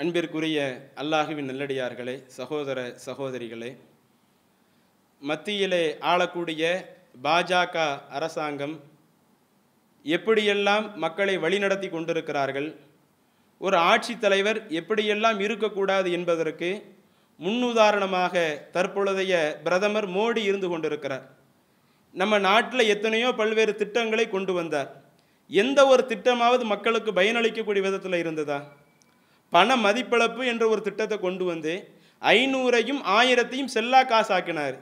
அன்பிற்குரிய அல்லாஹுவின் நல்லடியார்களே சகோதர சகோதரிகளே மத்தியிலே ஆளக்கூடிய பாஜக அரசாங்கம் எப்படியெல்லாம் மக்களை வழிநடத்தி கொண்டிருக்கிறார்கள் ஒரு ஆட்சித் தலைவர் எப்படியெல்லாம் இருக்கக்கூடாது என்பதற்கு முன்னுதாரணமாக தற்பொழுதைய பிரதமர் மோடி இருந்து கொண்டிருக்கிறார். நம்ம நாட்டில் எத்தனையோ பல்வேறு திட்டங்களை கொண்டு வந்தார். எந்த ஒரு திட்டமாவது மக்களுக்கு பயனளிக்கக்கூடிய விதத்தில் இருந்ததா? பண மதிப்பிழப்பு என்ற ஒரு திட்டத்தை கொண்டு வந்து ஐநூறையும் ஆயிரத்தையும் செல்லா காசு ஆக்கினார்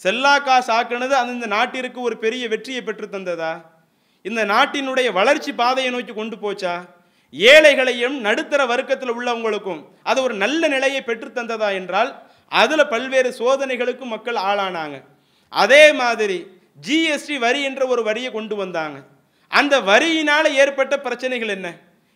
செல்லா காசு ஆக்கினது அது இந்த நாட்டிற்கு ஒரு பெரிய வெற்றியை பெற்று தந்ததா? இந்த நாட்டினுடைய வளர்ச்சி பாதையை நோக்கி கொண்டு போச்சா? ஏழைகளையும் நடுத்தர வர்க்கத்தில் உள்ளவங்களுக்கும் அது ஒரு நல்ல நிலையை பெற்று தந்ததா என்றால் அதில் பல்வேறு சோதனைகளுக்கு மக்கள் ஆளானாங்க. அதே மாதிரி ஜிஎஸ்டி வரி என்ற ஒரு வரியை கொண்டு வந்தாங்க. அந்த வரியினால் ஏற்பட்ட பிரச்சனைகள் என்ன?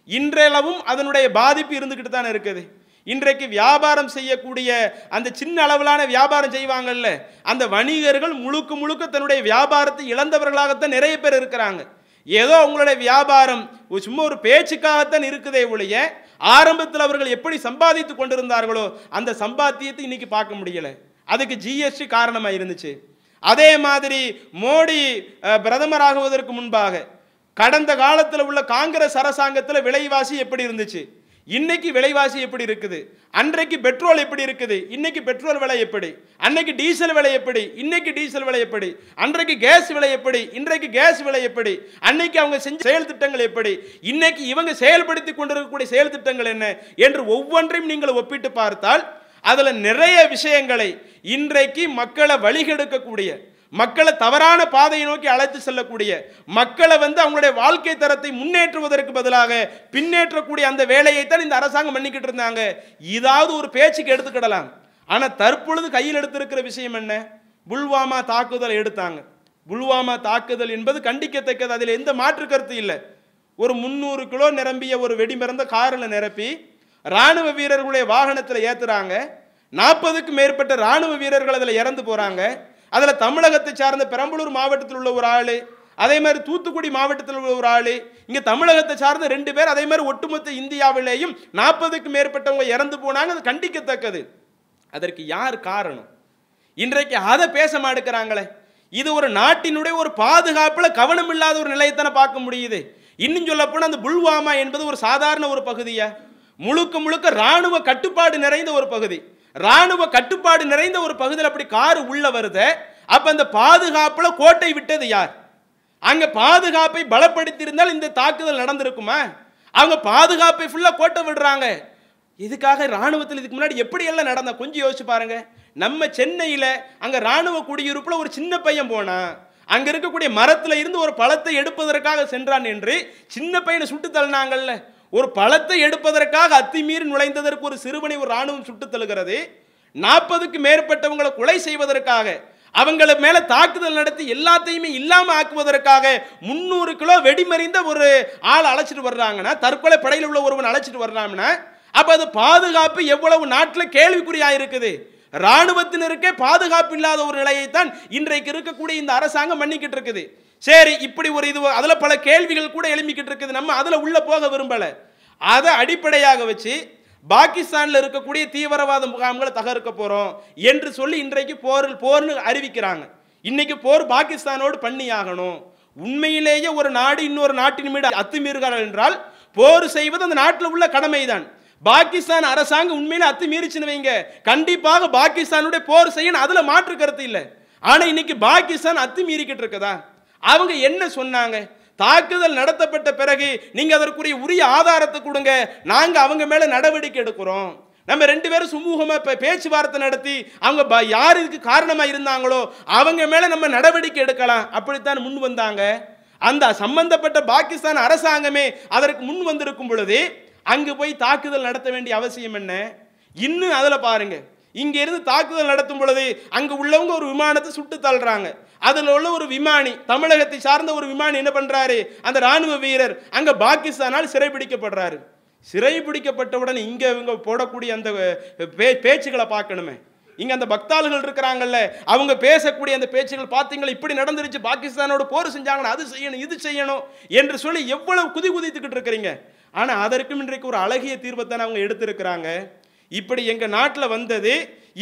இன்றளவும் அதனுடைய பாதிப்பு இருந்துக்கிட்டு தானே இருக்குது. இன்றைக்கு வியாபாரம் செய்யக்கூடிய அந்த சின்ன அளவிலான வியாபாரம் செய்வாங்கல்ல அந்த வணிகர்கள் முழுக்க முழுக்க தன்னுடைய வியாபாரத்தை இழந்தவர்களாகத்தான் நிறைய பேர் இருக்கிறாங்க. ஏதோ உங்களுடைய வியாபாரம் சும்மா ஒரு பேச்சுக்காகத்தான் இருக்குதே ஒழிய ஆரம்பத்தில் அவர்கள் எப்படி சம்பாதித்து கொண்டிருந்தார்களோ அந்த சம்பாத்தியத்தை இன்னைக்கு பார்க்க முடியல. அதுக்கு ஜிஎஸ்டி காரணமாக இருந்துச்சு. அதே மாதிரி மோடி பிரதமர் பிரதமராகுவதற்கு முன்பாக கடந்த காலத்தில் உள்ள காங்கிரஸ் அரசாங்கத்தில் விலைவாசி எப்படி இருந்துச்சு? இன்னைக்கு விலைவாசி எப்படி இருக்குது? அன்றைக்கு பெட்ரோல் எப்படி இருக்குது? இன்னைக்கு பெட்ரோல் விலை எப்படி? அன்னைக்கு டீசல் விலை எப்படி? இன்னைக்கு டீசல் விலை எப்படி? அன்றைக்கு கேஸ் விலை எப்படி? இன்றைக்கு கேஸ் விலை எப்படி? அன்னைக்கு அவங்க செஞ்ச செயல் திட்டங்கள் எப்படி? இன்னைக்கு இவங்க செயல்படுத்தி கொண்டிருக்கக்கூடிய செயல் திட்டங்கள் என்ன? என்று ஒவ்வொன்றையும் நீங்கள் ஒப்பிட்டு பார்த்தால் அதில் நிறைய விஷயங்களை இன்றைக்கு மக்களை வழிகெடுக்கக்கூடிய மக்களை தவறான பாதையை நோக்கி அழைத்து செல்லக்கூடிய மக்களை வந்து அவங்களுடைய வாழ்க்கை தரத்தை முன்னேற்றுவதற்கு பதிலாக பின்னேற்றக்கூடிய அந்த வேலையை தான் இந்த அரசாங்கம் பண்ணிக்கிட்டு இருந்தாங்க. இதாவது ஒரு பேச்சுக்கு எடுத்துக்கிடலாம். ஆனால் தற்பொழுது கையில் எடுத்திருக்கிற விஷயம் என்ன? புல்வாமா தாக்குதல் எடுத்தாங்க. புல்வாமா தாக்குதல் என்பது கண்டிக்கத்தக்கது. அதில் எந்த மாற்று கருத்து இல்லை. ஒரு முந்நூறு கிலோ நிரம்பிய ஒரு வெடிமருந்த காரில் நிரப்பி ராணுவ வீரர்களுடைய வாகனத்தில் ஏற்றுறாங்க நாற்பதுக்கும் மேற்பட்ட ராணுவ வீரர்கள் அதில் இறந்து போகிறாங்க அதில் தமிழகத்தை சார்ந்த பெரம்பலூர் மாவட்டத்தில் உள்ள ஒரு ஆள் அதே மாதிரி தூத்துக்குடி மாவட்டத்தில் உள்ள ஒரு ஆள் இங்கே தமிழகத்தை சார்ந்த ரெண்டு பேர் அதே மாதிரி ஒட்டுமொத்த இந்தியாவிலேயும் நாற்பதுக்கும் மேற்பட்டவங்க இறந்து போனாங்க அது கண்டிக்கத்தக்கது. அதற்கு யார் காரணம்? இன்றைக்கு அதை பேச மாட்டேங்கிறாங்களே. இது ஒரு நாட்டினுடைய ஒரு பாதுகாப்பில் கவனம் இல்லாத ஒரு நிலையத்தானே பார்க்க முடியுது. இன்னும் சொல்லப்போனால் அந்த புல்வாமா என்பது ஒரு சாதாரண ஒரு பகுதியா? முழுக்க முழுக்க ராணுவ கட்டுப்பாடு நிறைந்த ஒரு பகுதி. ராணுவ கட்டுப்பாடு நிறைந்த ஒரு பகுதியில் அப்படி கார் உள்ள வருது. அப்ப அந்த பாதுகாப்புல கோட்டை விட்டது யார்? அங்க பாதுகாப்பை பலப்படுத்தியிருந்தால் இந்த தாக்குதல் நடந்திருக்குமா? அவங்க பாதுகாப்பை ஃபுல்லா கோட்டை விடுறாங்க. இதுக்காக ராணுவத்தில் இதுக்கு முன்னாடி எப்படி எல்லாம் நடந்தா? கொஞ்சம் யோசிச்சு பாருங்க. நம்ம சென்னையில அங்க ராணுவ குடியிருப்புல ஒரு சின்ன பையன் போனான். அங்க இருக்கக்கூடிய மரத்துல இருந்து ஒரு பழத்தை எடுப்பதற்காக சென்றான் என்று சின்ன பையனை சுட்டு தள்ளினாங்கல்ல. ஒரு பழத்தை எடுப்பதற்காக அத்துமீறி நுழைந்ததற்கு ஒரு சிறுவனை ஒரு ராணுவம் சுட்டுத் தள்ளுகிறது. நாற்பதுக்கு மேற்பட்டவங்களை கொலை செய்வதற்காக அவங்கள மேல தாக்குதல் நடத்தி எல்லாத்தையுமே இல்லாம ஆக்குவதற்காக முந்நூறு கிலோ வெடிமறிந்த ஒரு ஆள் அழைச்சிட்டு வர்றாங்கன்னா தற்கொலை படையில் உள்ள ஒருவன் அழைச்சிட்டு வர்றாங்கன்னா அப்ப அது பாதுகாப்பு எவ்வளவு நாட்டில் கேள்விக்குறியா இருக்குது ராணுவத்தினருக்கே பாதுகாப்பு இல்லாத ஒரு நிலையைத்தான் இன்றைக்கு இருக்கக்கூடிய இந்த அரசாங்கம் பண்ணிக்கிட்டு இருக்குது. சரி இப்படி ஒரு இது அதில் பல கேள்விகள் கூட எழுமிக்கிட்டு இருக்குது. நம்ம அதில் உள்ளே போக விரும்பலை. அதை அடிப்படையாக வச்சு பாகிஸ்தானில் இருக்கக்கூடிய தீவிரவாத முகாம்களை தகர்க்க போகிறோம் என்று சொல்லி இன்றைக்கு போர் போர்னு அறிவிக்கிறாங்க. இன்னைக்கு போர் பாகிஸ்தானோடு பண்ணி ஆகணும் உண்மையிலேயே ஒரு நாடு இன்னொரு நாட்டின் மீது அத்துமீறுகிறார்கள் என்றால் போர் செய்வது அந்த நாட்டில் உள்ள கடமைதான். பாகிஸ்தான் அரசாங்கம் உண்மையில அத்துமீறிச்சுன்னு வைங்க. கண்டிப்பாக பாகிஸ்தானுடைய போர் செய்யணும் அதுல மாற்று கருத்து இல்லை. ஆனா இன்னைக்கு பாகிஸ்தான் அத்துமீறிக்கிட்டு இருக்குதா? அவங்க என்ன சொன்னாங்க? தாக்குதல் நடத்தப்பட்ட பிறகு நீங்கள் அதற்குரிய உரிய ஆதாரத்தை கொடுங்க. நாங்கள் அவங்க மேலே நடவடிக்கை எடுக்கிறோம். நம்ம ரெண்டு பேரும் சுமூகமாக இப்போ பேச்சுவார்த்தை நடத்தி அவங்க ப- யார் இதுக்கு காரணமாக இருந்தாங்களோ அவங்க மேலே நம்ம நடவடிக்கை எடுக்கலாம். அப்படித்தான் முன் வந்தாங்க. அந்த சம்பந்தப்பட்ட பாகிஸ்தான் அரசாங்கமே அதற்கு முன் வந்திருக்கும் பொழுது அங்கு போய் தாக்குதல் நடத்த வேண்டிய அவசியம் என்ன? இன்னும் அதில் பாருங்கள் இங்கேருந்து தாக்குதல் நடத்தும் பொழுது அங்கே உள்ளவங்க ஒரு விமானத்தை சுட்டு தள்ளுறாங்க. அதில் உள்ள ஒரு விமானி தமிழகத்தை சார்ந்த ஒரு விமானி என்ன பண்ணுறாரு அந்த ராணுவ வீரர் அங்கே பாகிஸ்தானால் சிறைபிடிக்கப்படுறாரு. சிறைபிடிக்கப்பட்டவுடன் இங்கே இவங்க போடக்கூடிய அந்த பே- பேச்சுகளை பார்க்கணுமே. இங்கே அந்த பக்தாள்கள் இருக்கிறாங்கல்ல அவங்க பேசக்கூடிய அந்த பேச்சுகள் பார்த்தீங்களா? இப்படி நடந்துருச்சு பாகிஸ்தானோட போர் செஞ்சாங்கன்னா அது செய்யணும் இது செய்யணும் என்று சொல்லி எவ்வளவு குதி குதித்துக்கிட்டு இருக்கிறீங்க. ஆனால் அதற்கும் இன்றைக்கு ஒரு அழகிய தீர்வை அவங்க எடுத்திருக்கிறாங்க. இப்படி எங்கள் நாட்டில் வந்தது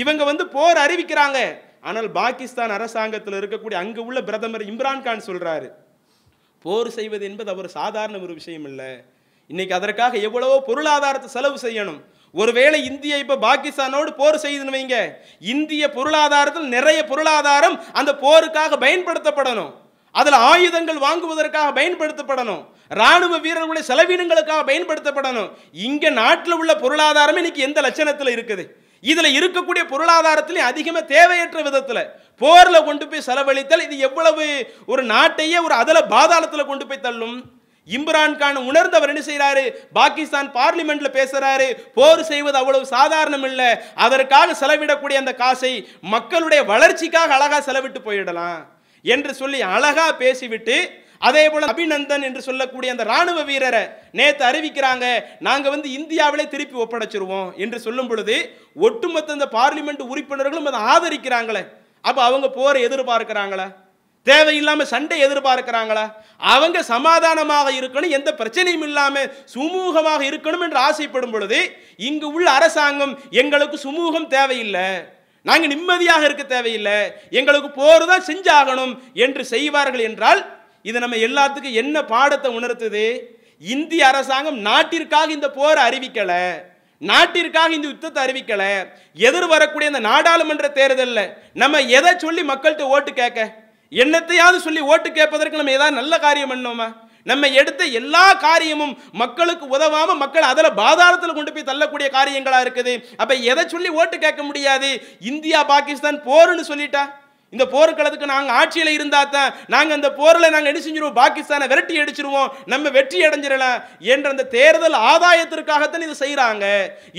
இவங்க வந்து போர் அறிவிக்கிறாங்க. ஆனால் பாகிஸ்தான் அரசாங்கத்தில் இருக்கக்கூடிய அங்கே உள்ள பிரதமர் இம்ரான் கான் சொல்கிறாரு போர் செய்வது என்பது அவர் சாதாரண ஒரு விஷயம் இல்லை. இன்னைக்கு அதற்காக எவ்வளவோ பொருளாதாரத்தை செலவு செய்யணும். ஒருவேளை இந்தியா இப்போ பாகிஸ்தானோடு போர் செய்துன்னு வைங்க. இந்திய பொருளாதாரத்தில் நிறைய பொருளாதாரம் அந்த போருக்காக பயன்படுத்தப்படணும். அதில் ஆயுதங்கள் வாங்குவதற்காக பயன்படுத்தப்படணும். ராணுவ வீரர்களுடைய செலவினங்களுக்காக பயன்படுத்தப்படணும். இங்கே நாட்டில் உள்ள பொருளாதாரம் இன்னைக்கு எந்த லட்சணத்தில் இருக்குது? இதில் இருக்கக்கூடிய பொருளாதாரத்திலே அதிகமாக தேவையற்ற விதத்தில் போரில் கொண்டு போய் செலவழித்தல் இது எவ்வளவு ஒரு நாட்டையே ஒரு அதில் பாதாளத்தில் கொண்டு போய் தள்ளும்? இம்ரான் கான் உணர்ந்தவர் என்ன செய்கிறாரு பாகிஸ்தான் பார்லிமெண்ட்ல பேசுறாரு போர் செய்வது அவ்வளவு சாதாரணம் இல்லை. அதற்காக செலவிடக்கூடிய அந்த காசை மக்களுடைய வளர்ச்சிக்காக அழகாக செலவிட்டு போயிடலாம். என்று சொல்லி அழகா பேசிவிட்டு அதே போல அபிநந்தன் என்று சொல்லக்கூடிய அந்த ராணுவ வீரரை நேற்று அறிவிக்கிறாங்க நாங்க வந்து இந்தியாவிலே திருப்பி ஒப்படைச்சிருவோம் என்று சொல்லும் பொழுது ஒட்டுமொத்த இந்த பார்லிமெண்ட் உறுப்பினர்களும் அதை ஆதரிக்கிறாங்களே. அப்ப அவங்க போரை எதிர்பார்க்கிறாங்களா? தேவையில்லாம சண்டை எதிர்பார்க்கிறாங்களா? அவங்க சமாதானமாக இருக்கணும் எந்த பிரச்சனையும் இல்லாம சுமூகமாக இருக்கணும் என்று ஆசைப்படும் பொழுது இங்கு உள்ள அரசாங்கம் எங்களுக்கு சுமூகம் தேவையில்லை. நாங்கள் நிம்மதியாக இருக்க தேவையில்லை. எங்களுக்கு போர் தான் செஞ்சாகணும் என்று செய்வார்கள் என்றால் இது நம்ம எல்லாத்துக்கும் என்ன பாடத்தை உணர்த்துது? இந்திய அரசாங்கம் நாட்டிற்காக இந்த போரை அறிவிக்கல. நாட்டிற்காக இந்த யுத்தத்தை அறிவிக்கல. எதிர் வரக்கூடிய இந்த நாடாளுமன்ற தேர்தலில் நம்ம எதை சொல்லி மக்கள்கிட்ட ஓட்டு கேட்க? என்னத்தையாவது சொல்லி ஓட்டு கேட்பதற்கு நம்ம ஏதாவது நல்ல காரியம் பண்ணோமா நம்ம எடுத்த எல்லா காரியமும் மக்களுக்கு உதவாமல் மக்கள் அதில் பாதாரத்தில் கொண்டு போய் தள்ளக்கூடிய காரியங்களாக இருக்குது. அப்போ எதை சொல்லி ஓட்டு கேட்க முடியாது? இந்தியா பாகிஸ்தான் போர்னு சொல்லிட்டா. இந்த போர்க்களத்துக்கு நாங்கள் ஆட்சியில் இருந்தால் தான் நாங்கள் அந்த போரில் நாங்கள் என்ன செஞ்சிருவோம்? பாகிஸ்தானை விரட்டி அடிச்சிருவோம். நம்ம வெற்றி அடைஞ்சிடலாம் என்ற அந்த தேர்தல் ஆதாயத்திற்காகத்தான் இது செய்கிறாங்க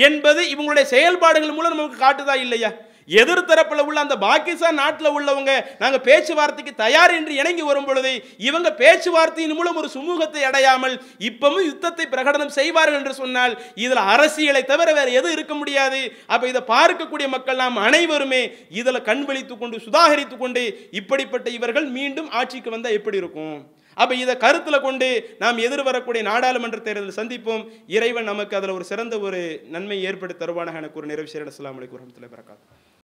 என்பது இவங்களுடைய செயல்பாடுகள் மூலம் நமக்கு காட்டுதா இல்லையா? எதிர்த்தரப்பில் உள்ள அந்த பாகிஸ்தான் நாட்டில் உள்ளவங்க நாங்க பேச்சுவார்த்தைக்கு தயார் என்று இணங்கி வரும் பொழுது இவங்க பேச்சுவார்த்தையின் மூலம் ஒரு சுமூகத்தை அடையாமல் இப்பவும் யுத்தத்தை பிரகடனம் செய்வார்கள் என்று சொன்னால் இதுல அரசியலை தவிர வேற எதுவும் இருக்க முடியாது. அப்போ இதை பார்க்கக்கூடிய மக்கள் நாம் அனைவருமே இதுல கண் விழித்து கொண்டு சுதாகரித்துக் கொண்டு இப்படிப்பட்ட இவர்கள் மீண்டும் ஆட்சிக்கு வந்தால் எப்படி இருக்கும்? அப்ப இதை கருத்துல கொண்டு நாம் எதிர்வரக்கூடிய நாடாளுமன்ற தேர்தலில் சந்திப்போம். இறைவன் நமக்கு அதுல ஒரு சிறந்த ஒரு நன்மை ஏற்படுத்தி தருவானாக எனக்கு ஒரு நிறைவு செய்ய அஸ்ஸலாமு அலைக்கும்